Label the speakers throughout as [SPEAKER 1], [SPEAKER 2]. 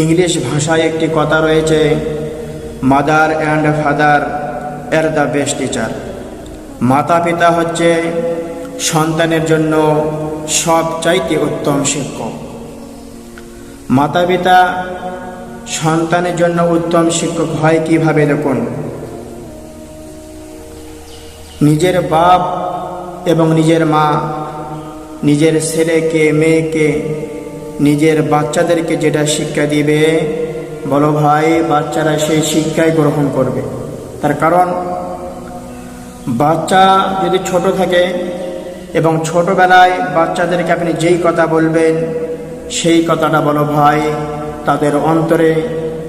[SPEAKER 1] English ভাষায় একটি কথা রয়েছে mother and father are the best teacher মাতা পিতা হচ্ছে সন্তানের জন্য সবচাইতে উত্তম শিক্ষক। মাতা পিতা সন্তানের জন্য উত্তম শিক্ষক হয় কীভাবে দেখুন? নিজের বাপ এবং নিজের মা, নিজের ছেলেকে, মেয়েকে নিজের বাচ্চাদেরকে যেটা শিক্ষা দিবে, বলো ভাই, বাচ্চারা সেই শিক্ষাই গ্রহণ করবে। তার কারণ, বাচ্চা যদি ছোট থাকে এবং ছোটবেলায় বাচ্চাদেরকে আপনি যেই কথা বলবেন, সেই কথাটা বলো ভাই, তাদের অন্তরে,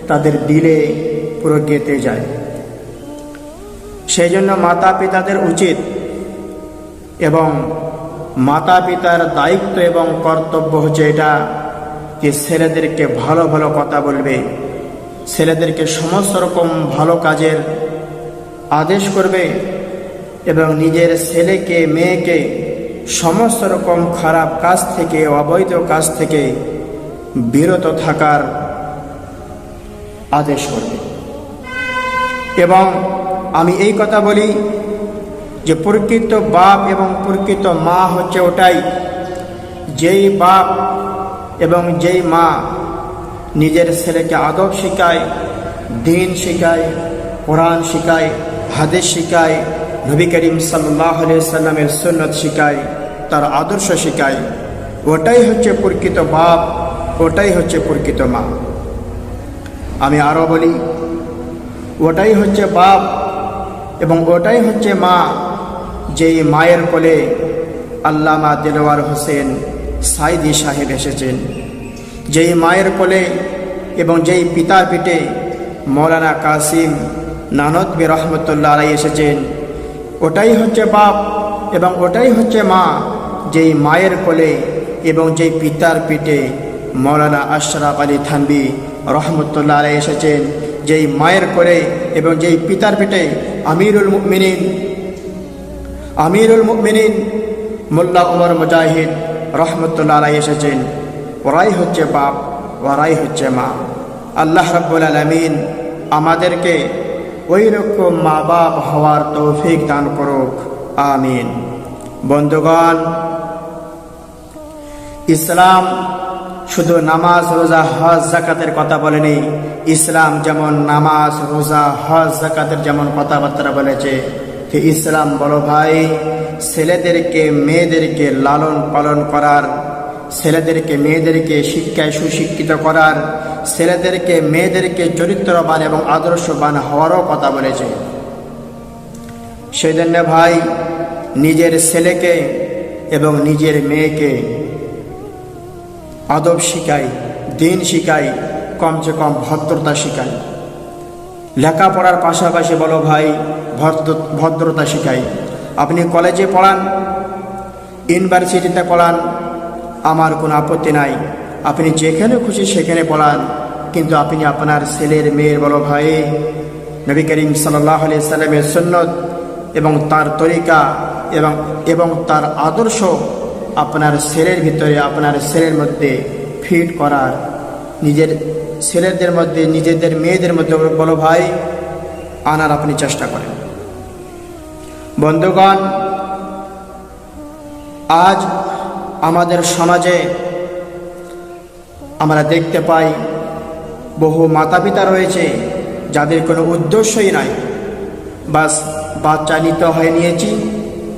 [SPEAKER 1] তাদের দিলে পুরো গেতে যায়। সেই জন্য মাতা পিতাদের উচিত এবং মাতা পিতার দায়িত্ব এবং কর্তব্য হচ্ছে এটা যে ছেলেদেরকে ভালো ভালো কথা বলবে, ছেলেদেরকে সমস্ত রকম ভালো কাজের আদেশ করবে এবং নিজের ছেলেকে, মেয়েকে সমস্ত রকম খারাপ কাজ থেকে, অবৈধ কাজ থেকে বিরত থাকার আদেশ করবে। এবং আমি এই কথা বলি যে প্রকৃত বাপ এবং প্রকৃত মা হচ্ছে ওটাই। যেই বাপ এবং যেই মা নিজের ছেলেকে আদব শেখায়, দিন শেখায়, কোরআন শেখায়, হাদিস শেখায়, নবী করিম সাল্লাহ সাল্লামের সুন্নত শেখায়, তার আদর্শ শেখায়, ওটাই হচ্ছে প্রকৃত বাপ, ওটাই হচ্ছে প্রকৃত মা। আমি আরও বলি, ওটাই হচ্ছে বাপ এবং ওটাই হচ্ছে মা, যেই মায়ের কোলে আল্লামা দেলোয়ার হোসেন সাইদি সাহেব এসেছেন। যেই মায়ের কোলে এবং যেই পিতার পিঠে মৌলানা কাসিম নানদবি রহমতুল্লাহ আলাই এসেছেন, ওটাই হচ্ছে বাপ এবং ওটাই হচ্ছে মা যেই মায়ের কোলে এবং যেই পিতার পিঠে মৌলানা আশরাফ আলী থানবি রহমতুল্লাহ আলাই এসেছেন। যেই মায়ের কোলে এবং যেই পিতার পিঠে আমিরুল মুমিনিন আমিরুল মুমিনিন মোল্লা উমর মুজাহিদ রহমতুল্লাহ আলাই এসেছেন। ওরাই হচ্ছে বাপ, ওরাই হচ্ছে মা। আল্লাহ রব্বুল আলমিন আমাদেরকে ওই রকম মা বাপ হওয়ার তৌফিক দান করুক। আমিন। বন্ধুগণ, ইসলাম শুধু নামাজ, রোজা, হজ জাকাতের কথা বলেনি। ইসলাম যেমন নামাজ, রোজা, হজ জাকাতের যেমন কথাবার্তা বলেছে ইসলাম বলো ভাই? ছেলেদেরকে, মেয়েদেরকে লালন পালন করার, ছেলেদেরকে, মেয়েদেরকে শিক্ষায় সুশিক্ষিত করার, ছেলেদেরকে, মেয়েদেরকে চরিত্রবান এবং আদর্শবান হওয়ারও কথা বলেছে। সেই জন্য ভাই, নিজের ছেলেকে এবং নিজের মেয়েকে আদব শিখাই, দিন শিখাই, কমসে কম ভদ্রতা শিখাই। লেখাপড়ার পাশাপাশি বলো ভাই, ভদ্র, ভদ্রতা শিখাই। আপনি কলেজে পড়ান, ইউনিভার্সিটিতে পড়ান, আমার কোনো আপত্তি নাই। আপনি যেখানে খুশি সেখানে পড়ান, কিন্তু আপনি আপনার ছেলের মেয়ের বলো ভাই, নবী করিম সাল্লাহ আলি সাল্লামের সন্ন্যত এবং তার তরিকা এবং এবং তার আদর্শ আপনার ছেলের ভিতরে, আপনার ছেলের মধ্যে ফিট করার। নিজের ছেলেদের মধ্যে, নিজেদের মেয়েদের মধ্যে বলো ভাই আনার আপনি চেষ্টা করেন। বন্ধুগণ, আজ আমাদের সমাজে আমরা দেখতে পাই বহু মাতা পিতা রয়েছে যাদের কোনো উদ্দেশ্যই নাই। বাস বাচ্চা নিতে হয় নিয়েছি,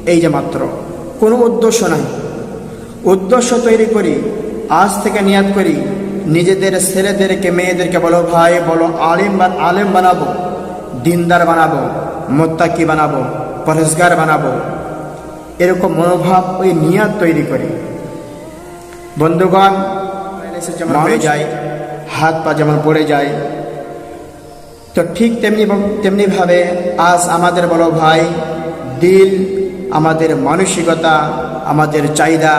[SPEAKER 1] এই যে মাত্র। কোনো উদ্দেশ্য নাই। উদ্দেশ্য তৈরি করি, আজ থেকে নিয়াত করি, নিজেদের ছেলেদেরকে, মেয়েদেরকে বলো, ভাই, বলো, আলিম বা, আলেম বানাবো, দিনদার বানাবো, মোত্তাকি বানাবো পরেশগার বানাবো। এরকম মনোভাব ওই নিয়াত তৈরি করি। বন্ধুগণ যেমন হয়ে যায় হাত পা যেমন পড়ে যায়, তো ঠিক তেমনি তেমনিভাবে আজ আমাদের বলো ভাই দিল, আমাদের মানসিকতা, আমাদের চাহিদা,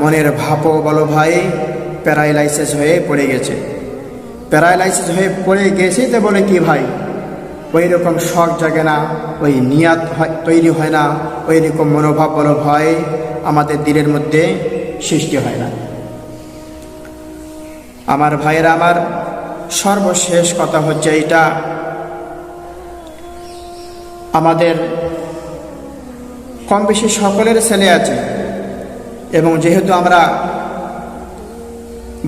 [SPEAKER 1] মনের ভাবও বলো ভাই প্যারালাইসিস হয়ে পড়ে গেছে। প্যারালাইসিস হয়ে পড়ে গেছেই তো বলে কি ভাই? ওই রকম শখ জাগে না, ওই নিয়াত তৈরি হয় না ওই রকম মনোভাব ভয় আমাদের দিলের মধ্যে সৃষ্টি হয় না। আমার ভাইয়েরা আমার সর্বশেষ কথা হচ্ছে এইটা, আমাদের কম বেশি সকলের ছেলে আছে এবং যেহেতু আমরা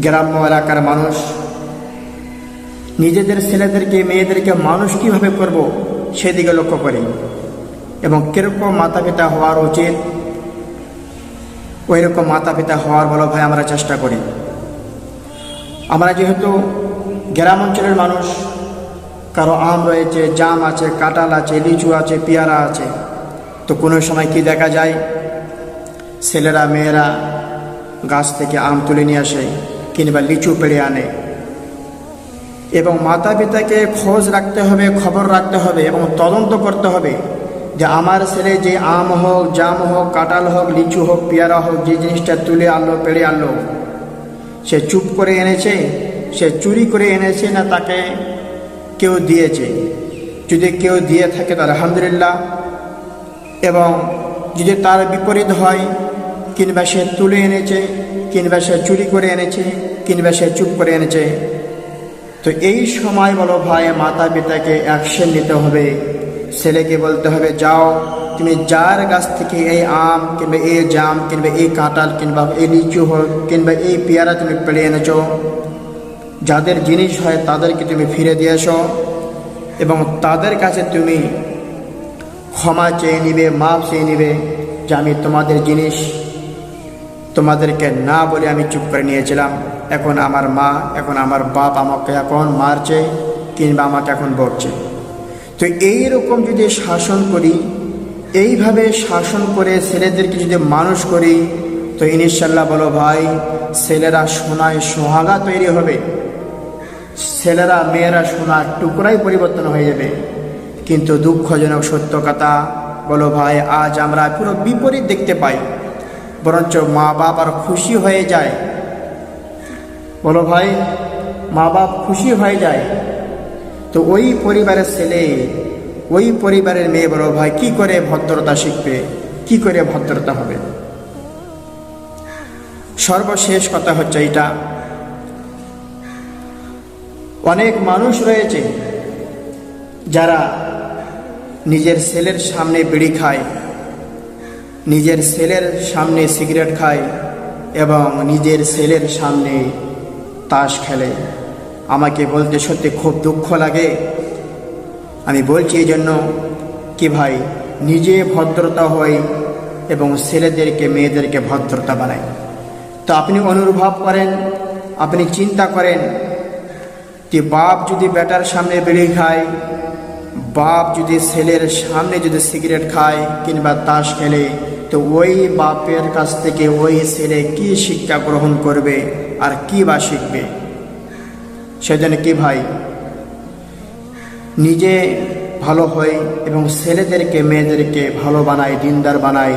[SPEAKER 1] গ্রাম্য এলাকার মানুষ নিজেদের ছেলেদেরকে, মেয়েদেরকে মানুষ কীভাবে করব সেদিকে লক্ষ্য করি। এবং কীরকম মাতা পিতা হওয়ার উচিত ওই রকম মাতা পিতা হওয়ার বলো ভাই আমরা চেষ্টা করি। আমরা যেহেতু গ্রাম অঞ্চলের মানুষ, কারও আম রয়েছে, জাম আছে, কাঁঠাল আছে, লিচু আছে, পেয়ারা আছে, তো কোনো সময় কি দেখা যায়? ছেলেরা, মেয়েরা গাছ থেকে আম তুলে নিয়ে আসে, কিংবা লিচু পেড়ে আনে। এবং মাতা পিতাকে খোঁজ রাখতে হবে, খবর রাখতে হবে এবং তদন্ত করতে হবে যে আমার ছেলে যে আম হোক, জাম হোক, কাঁঠাল হোক, লিচু হোক, পেয়ারা হোক, যে জিনিসটা তুলে আনলো, পেড়ে আনলো, সে চুপ করে এনেছে, সে চুরি করে এনেছে না তাকে কেউ দিয়েছে। যদি কেউ দিয়ে থাকে তো আলহামদুলিল্লাহ। এবং যদি তার বিপরীত হয়, কিংবা সে তুলে এনেছে, কিংবা সে চুরি করে এনেছে, কিংবা সে চুপ করে এনেছে তো এই সময় বলো ভাই মাতা পিতাকে অ্যাকশন নিতে হবে। ছেলেকে বলতে হবে, যাও, তুমি যার গাছ থেকে এই আম কিংবা এই জাম কিংবা এই কাঁঠাল কিংবা এই লিচু হোক কিংবা এই পেয়ারা তুমি পেড়ে এনেছো, যাদের জিনিস হয় তাদেরকে তুমি ফিরে দিয়ে এসো এবং তাদের কাছে তুমি ক্ষমা চেয়ে নিবে, মাপ চেয়ে নিবে যে আমি তোমাদের জিনিস তোমাদেরকে না বলে আমি চুপ করে নিয়েছিলাম। এখন আমার মা, এখন আমার বাপ আমাকে এখন মারছে, কিংবা আমাকে এখন বকছে। তো এই রকম যদি শাসন করি, এইভাবে শাসন করে ছেলেদেরকে যদি মানুষ করি, তো ইনশাল্লাহ বলো ভাই, ছেলেরা সোনায় সোহাগা তৈরি হবে। ছেলেরা, মেয়েরা সোনার টুকরাই পরিবর্তন হয়ে যাবে। কিন্তু দুঃখজনক সত্য কথা, বলো ভাই, আজ আমরা পুরো বিপরীত দেখতে পাই। বরঞ্চ মা বাপ আর খুশি হয়ে যায়। বলো ভাই, মা বাপ খুশি হয়ে যায়? তো ওই পরিবারের ছেলে, ওই পরিবারের মেয়ে বলো ভাই, কি করে ভদ্রতা শিখবে? কি করে ভদ্রতা হবে? সর্বশেষ কথা হচ্ছে এটা অনেক মানুষ রয়েছে যারা নিজের ছেলের সামনে বিড়ি খায়। নিজের ছেলের সামনে সিগারেট খায় এবং নিজের ছেলের সামনে তাস খেলে। আমাকে বলতে সত্যি খুব দুঃখ লাগে। আমি বলছি এই জন্য কি ভাই, নিজে ভদ্রতা হয় এবং ছেলেদেরকে, মেয়েদেরকে ভদ্রতা বানাই তো আপনি অনুভব করেন, আপনি চিন্তা করেন যে বাপ যদি বেটার সামনে বিড়ি খায়, বাপ যদি ছেলের সামনে যদি সিগারেট খায় কিংবা তাস খেলে তো ওই বাপের কাছ থেকে ওই ছেলে কি শিক্ষা গ্রহণ করবে আর কি বা শিখবে? সেজন্য কি ভাই? নিজে ভালো হয় এবং ছেলেদেরকে, মেয়েদেরকে ভালো বানায়, দিনদার বানায়,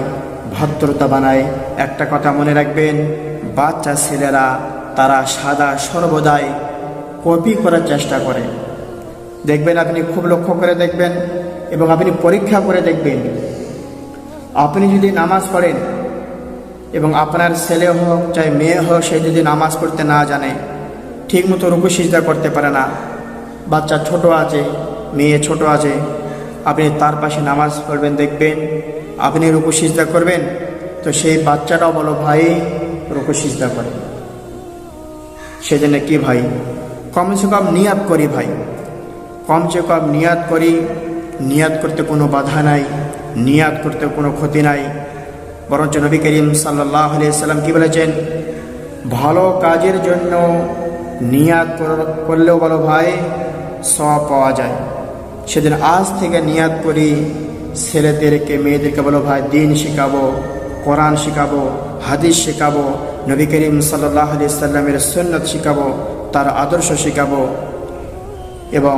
[SPEAKER 1] ভদ্রতা বানায়। একটা কথা মনে রাখবেন, বাচ্চা ছেলেরা তারা সাদা সর্বদাই কপি করার চেষ্টা করে। দেখবেন আপনি খুব লক্ষ্য করে দেখবেন এবং আপনি পরীক্ষা করে দেখবেন আপনি যদি নামাজ পড়েন এবং আপনার ছেলে হোক চাই মেয়ে হোক, সে যদি নামাজ পড়তে না জানে ঠিক মতো রুকু সিজদা করতে পারে না। বাচ্চা ছোট আছে, মেয়ে ছোট আছে, আপনি তার পাশে নামাজ পড়বেন, দেখবেন আপনি রুকু সিজদা করবেন, তো সেই বাচ্চাটাও বলো, ভাই, রুকু সিজদা করে। সেজন্য কি ভাই? কমসে কম নিয়াত করি ভাই। কমসে কম নিয়াত করি, নিয়াত করতে কোনো বাধা নাই। নিয়াত করতে কোনো ক্ষতি নাই। বরঞ্চ নবী করিম সাল্লাহ সাল্লাম কি বলেছেন? ভালো কাজের জন্য নিয়াত করলেও বলো ভাই সব পাওয়া যায়। সেদিন আজ থেকে নিয়াত করি, ছেলেদেরকে, মেয়েদেরকে বলো ভাই, দিন শেখাবো, কোরআন শেখাবো, হাদিস শেখাবো, নবী করিম সাল্লাহ আলি সাল্লামের সন্ন্যত শেখাবো, তার আদর্শ শেখাবো এবং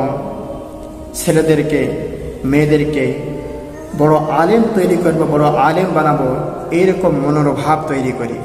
[SPEAKER 1] ছেলেদেরকে, মেয়েদেরকে বড় আলেম তৈরি করব বড় আলেম বানাবো এইরকম মনোরভাব তৈরি করি।